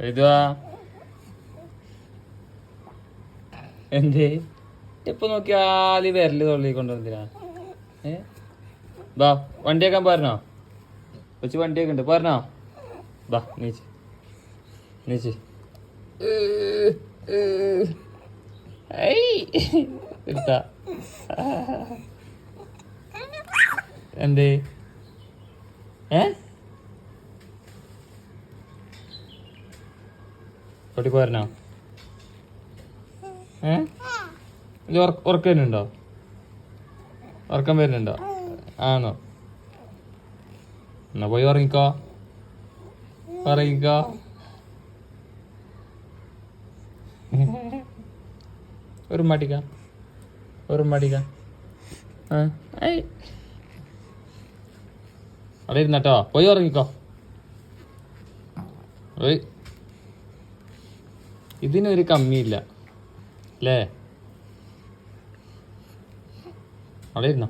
എഴുതുവാ എന്ത്? ഇപ്പൊ നോക്കിയാൽ ഈ വിരൽ തൊള്ളി കൊണ്ടുവന്നിരാ ഏ? ബാ വണ്ടിയേക്കാൻ പറഞ്ഞോ? കൊച്ചു വണ്ടിയൊക്കെ ഉണ്ട്. പറഞ്ഞോ? ബാ നീച്ച് നീച്ച് എടുത്താ. എന്തേ? ഏ? പൊട്ടി പോരണോ? ഏ? ഇത് ഉറക്കം വരുന്നുണ്ടോ? ആണോ? എന്നാ പോയി ഉറങ്ങിക്കോ. ഉറങ്ങിക്കോ. ഒരു മടിക്ക ഒരു മടിക്ക. അവിടെ ഇരുന്നട്ടോ പോയി ഉറങ്ങിക്കോ. ഓയ് ഇതിനൊരു കമ്മിയില്ല. അല്ലേ അവിടെ ഇരുന്നോ